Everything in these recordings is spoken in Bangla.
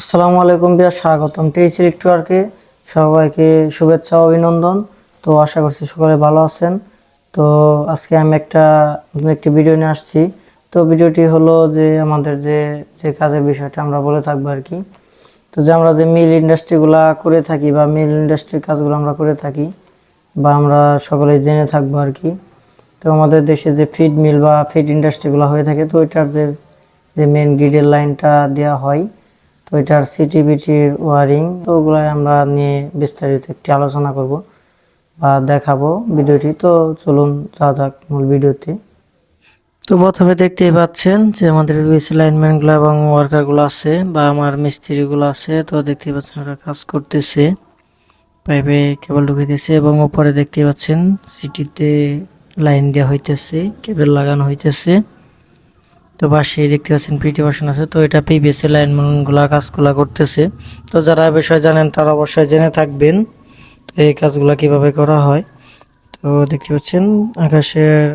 আসসালামু আলাইকুম বিয়া স্বাগতম। টিএইচ ইলেকট্রিকে সবাইকে শুভেচ্ছা অভিনন্দন। তো আশা করছি সকলে ভালো আছেন। তো আজকে আমি একটা নতুন একটি ভিডিও নিয়ে আসছি। তো ভিডিওটি হলো যে আমাদের যে যে কাজের বিষয়টা আমরা বলে থাকব আর কি। তো যে আমরা যে মিল ইন্ডাস্ট্রিগুলা করে থাকি বা মিল ইন্ডাস্ট্রির কাজগুলো আমরা করে থাকি বা আমরা সকলে জেনে থাকব আর কি। তো আমাদের দেশে যে ফিড মিল বা ফিড ইন্ডাস্ট্রিগুলো হয়ে থাকে, তো ওইটার যে মেন গ্রিডের লাইনটা দেওয়া হয় তো এটার সিটিবিটির ওয়ারিং, তো ওগুলো আমরা নিয়ে বিস্তারিত একটি আলোচনা করব বা দেখাবো ভিডিওটি। তো চলুন যা যাক মূল ভিডিওতে। তো প্রথমে দেখতেই পাচ্ছেন যে আমাদের ইউএস লাইনম্যানগুলো এবং ওয়ার্কারগুলো আছে বা আমার মিস্ত্রিগুলো আছে, তো দেখতেই পাচ্ছেন ওরা কাজ করতেছে। পাইপে কেবল ঢুকিতেছে এবং ওপরে দেখতেই পাচ্ছেন সিটিতে লাইন দেওয়া হইতেছে কেবল লাগানো হইতেছে। তো পাশে দেখতে পাচ্ছেন পিটি বাসন আছে। তো এটা পিবিএসসি লাইনগুলা কাজগুলা করতেছে। তো যারা বিষয়ে জানেন, তারা অবশ্যই জেনে থাকবেন তো এই কাজগুলা কীভাবে করা হয়। তো দেখতে পাচ্ছেন, আকাশের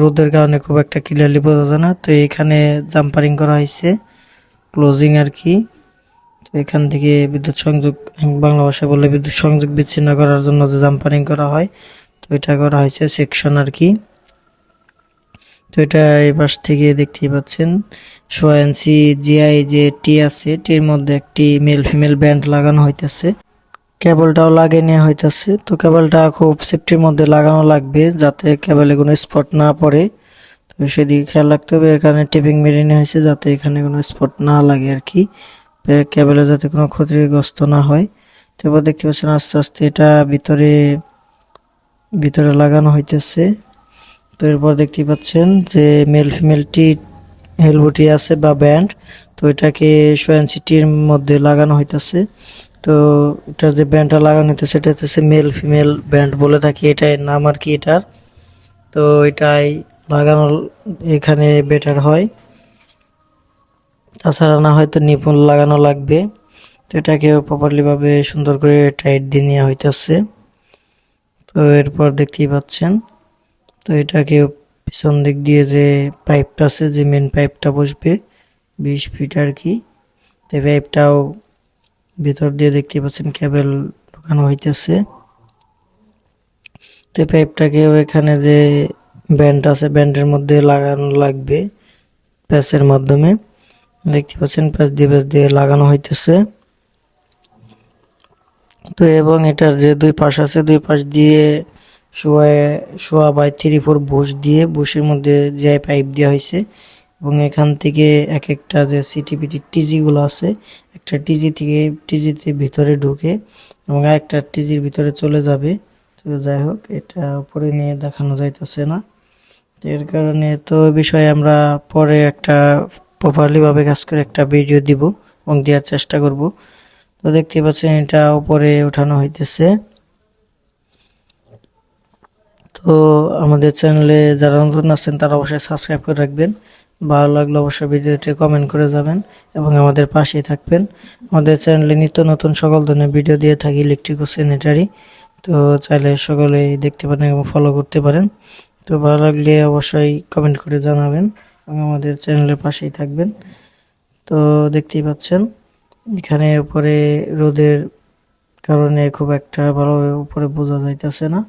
রোদের কারণে খুব একটা ক্লিয়ারলি বোঝা যায় না। তো এখানে জাম্পারিং করা হয়েছে ক্লোজিং আর কি। তো এখান থেকে বিদ্যুৎ সংযোগ, বাংলা ভাষায় বললে বিদ্যুৎ সংযোগ বিচ্ছিন্ন করার জন্য যে জাম্পারিং করা হয়, তো এটা করা হয়েছে সেকশন আর কি। তো এটা এই পাশ থেকে দেখতেই পাচ্ছেন। সোয়ানসি জিআই যে টি আছে। টির মধ্যে একটি মেল ফিমেল ব্যান্ড লাগানো হইতেছে। কেবলটাও লাগিয়ে নেওয়া হইতেছে। তো কেবলটা খুব সেফটির মধ্যে লাগানো লাগবে যাতে কেবলে কোনো স্পট না পড়ে। তো সেদিকে খেয়াল রাখতে হবে। এর কারণে টিপিং মেরে নেওয়া হয়েছে যাতে এখানে কোনো স্পট না লাগে আর কি কেবলে যাতে কোনো ক্ষতিগ্রস্ত না হয়। তারপর দেখতে পাচ্ছেন আস্তে আস্তে এটা ভিতরে ভিতরে লাগানো হইতেছে। এরপর দেখতে পাচ্ছেন যে মেল ফিমেলটি হেলবুটি আছে বা ব্যান্ড তো এটাকে সোয়ান সিটির মধ্যে লাগানো হইতেছে। তো এটার যে ব্যান্ডটা লাগানো হইতেছে সেটা হচ্ছে মেল ফিমেল ব্যান্ড বলে থাকি এটাই নাম আর কি এটার। তো এটাই লাগানো এখানে বেটার হয়। তাছাড়া না হয়তো নিপুণ লাগানো লাগবে। তো এটাকে প্রপারলি ভাবে সুন্দর করে টাইট দিয়ে নেওয়া হইতেছে। তো এরপর দেখতেই পাচ্ছেন তো এটাকে পিছন দিক দিয়ে যে পাইপটা আছে, যে মেন পাইপটা বসবে, বিশ ফিট আর কি, তো পাইপটাও ভিতর দিয়ে দেখতে পাচ্ছেন কেবল ঢোকানো হইতেছে। তো পাইপটাকেও এখানে যে ব্যান্ড আছে ব্যান্ডের মধ্যে লাগানো লাগবে, প্যাচের মাধ্যমে। দেখতে পাচ্ছেন প্যাচ দিয়ে প্যাচ দিয়ে লাগানো হইতেছে। তো এবং এটার যে দুই পাশ আছে, দুই পাশ দিয়ে শোয়া শোয়া বাই থ্রি ফোর বুশ দিয়ে বুশের মধ্যে যে পাইপ দেওয়া হয়েছে এবং এখান থেকে এক একটা যে সিটিপিটি টিজিগুলো আছে, একটা টিজি থেকে টিজিতে ভিতরে ঢুকে এবং আরেকটা টিজির ভিতরে চলে যাবে। তো যাই হোক, এটা উপরে নিয়ে দেখানো যাইতেছে না। এর কারণে তো বিষয়ে আমরা পরে একটা প্রপারলি ভাবে কাজ করে একটা ভিডিও দিব এবং দেওয়ার চেষ্টা করব। তো দেখতে পাচ্ছেন এটা উপরে ওঠানো হইতেছে। তো আমাদের চ্যানেলে যারা নতুন আছেন, তারা অবশ্যই সাবস্ক্রাইব করে রাখবেন। ভালো লাগলে অবশ্যই ভিডিওটি কমেন্ট করে যাবেন এবং আমাদের পাশেই থাকবেন। আমাদের চ্যানেলে নিত্য নতুন সকল ধরনের ভিডিও দিয়ে থাকি ইলেকট্রিক ও স্যানিটারি তো চাইলে সকলেই দেখতে পারেন এবং ফলো করতে পারেন। তো ভালো লাগলে অবশ্যই কমেন্ট করে জানাবেন এবং আমাদের চ্যানেলের পাশেই থাকবেন। তো দেখতেই পাচ্ছেন, এখানে উপরে রোদের কারণে খুব একটা ভালো উপরে বোঝা যাইতেছে না।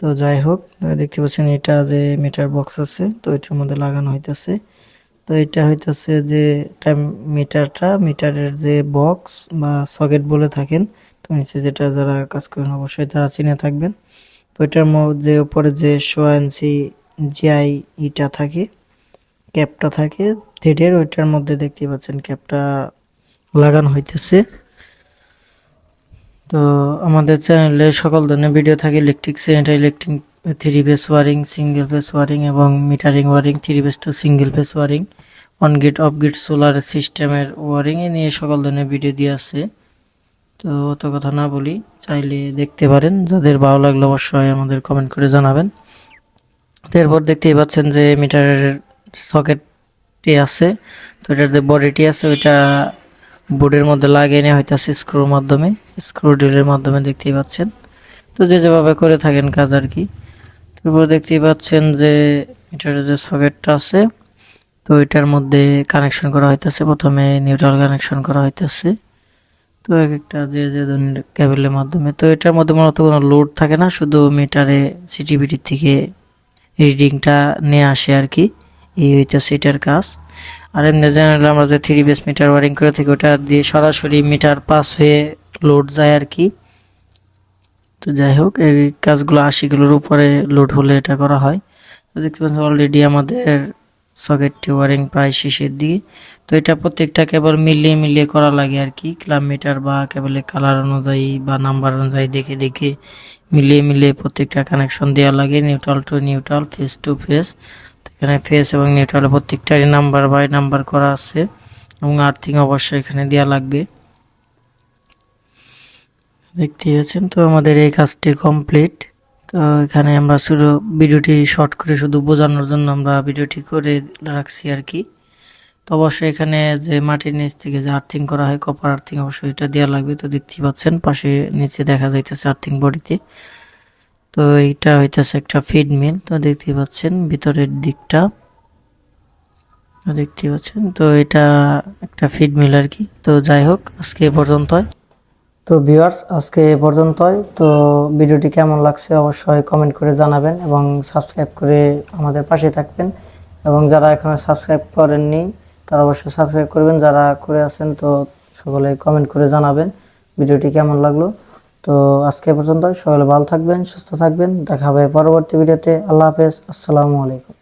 তো যাই হোক দেখতে পাচ্ছেন এটা যে মিটার বক্স আছে, তো এটার মধ্যে লাগানো হইতেছে। তো এটা হইতেছে যে মিটারটা মিটারের যে বক্স বা সকেট বলে থাকেন, তো নিচে যেটা যারা কাজ করেন অবশ্যই তারা চিনে থাকবেন। তো এটার মধ্যে উপরে যে সোয়ানসি জিআই ইটা থাকে ক্যাপটা থাকে থ্রেডের ওইটার মধ্যে দেখতে পাচ্ছেন ক্যাপটা লাগানো হইতেছে। তো আমাদের চ্যানেলে সকল ধরনের ভিডিও থাকে electric centre electric three phase wiring single phase wiring এবং metering wiring three phase to single phase wiring on grid off grid solar সিস্টেমের ওয়ারিং এ নিয়ে সকল ধরনের ভিডিও দিয়ে আসছে। তো অত কথা না বলি, চাইলে দেখতে পারেন, যাদের ভালো লাগলে অবশ্যই আমাদের কমেন্ট করে জানাবেন। তো এরপর দেখতেই পাচ্ছেন যে মিটারের সকেটটি আছে, তো এটার যে বডিটি আছে, ওইটা বোর্ডের মধ্যে লাগিয়ে নেওয়া হইতেছে স্ক্রুর মাধ্যমে স্ক্রু ড্রিলের মাধ্যমে দেখতেই পাচ্ছেন। তো যে যেভাবে করে থাকেন কাজ আর কি। তারপর দেখতেই পাচ্ছেন যে এটার যে সকেটটা আছে, তো এটার মধ্যে কানেকশন করা হইতেছে। প্রথমে নিউট্রাল কানেকশন করা হইতেছে। তো এক একটা যে যে কেবলের মাধ্যমে। তো এটার মধ্যে মূলত কোনো লোড থাকে না, শুধু মিটারে সিটিভিটির থেকে রিডিংটা নিয়ে আসে আর কি। এই হইতেছে এটার কাজ। আর এমনি জেনারেল আমরা যে থ্রি বেস মিটার ওয়ারিং করে থাকি, ওটা দিয়ে সরাসরি মিটার পাস হয়ে লোড যায় আর কি। তো যাই হোক, এই কাজগুলো আশি কিলোর উপরে লোড হলে এটা করা হয়। তো দেখতে পাচ্ছেন অলরেডি আমাদের সকেটটি ওয়ারিং প্রায় শেষের দিকে। তো এটা প্রত্যেকটা কেবল মিলিয়ে মিলিয়ে করা লাগে আর কি। ক্লাব মিটার বা কেবলের কালার অনুযায়ী বা নাম্বার অনুযায়ী দেখে দেখে মিলিয়ে মিলিয়ে প্রত্যেকটা কানেকশন দেওয়া লাগে। Neutral to neutral phase to phase এখানে ফেস এবং নিউট্রাল প্রত্যেকটারই নাম্বার বাই নাম্বার করা আছে এবং আর্থিং অবশ্যই এখানে দেওয়া লাগবে। দেখতে পাচ্ছেন তো আমাদের এই কাজটি কমপ্লিট তো এখানে আমরা শুধু ভিডিওটি শর্ট করে শুধু বোঝানোর জন্য আমরা ভিডিওটি করে রাখছি আর কি। তো অবশ্যই এখানে যে মাটির নিচ থেকে যে আর্থিং করা হয় কপার আর্থিং অবশ্যই এটা দেওয়া লাগবে। তো দেখতেই পাচ্ছেন, পাশে নিচে দেখা যাইতেছে আর্থিং বডিতে। তো এইটা হইতেছে একটা ফিড মিল তো দেখতেই পাচ্ছেন ভিতরের দিকটা। তো দেখতেই পাচ্ছেন, তো এটা একটা ফিড মিল আর কি। তো যাই হোক, আজকে এ পর্যন্তই। তো ভিউয়ার্স আজকে এ পর্যন্তই। তো ভিডিওটি কেমন লাগছে অবশ্যই কমেন্ট করে জানাবেন এবং সাবস্ক্রাইব করে আমাদের পাশে থাকবেন। এবং যারা এখনও সাবস্ক্রাইব করেননি, তারা অবশ্যই সাবস্ক্রাইব করবেন। যারা করে আছেন, তো সকলে কমেন্ট করে জানাবেন। ভিডিওটি কেমন লাগল? তো আজকে পর্যন্ত সকলে ভালো থাকবেন, সুস্থ থাকবেন। দেখা হবে পরবর্তী ভিডিওতে। আল্লাহ হাফেজ। আসসালামু আলাইকুম।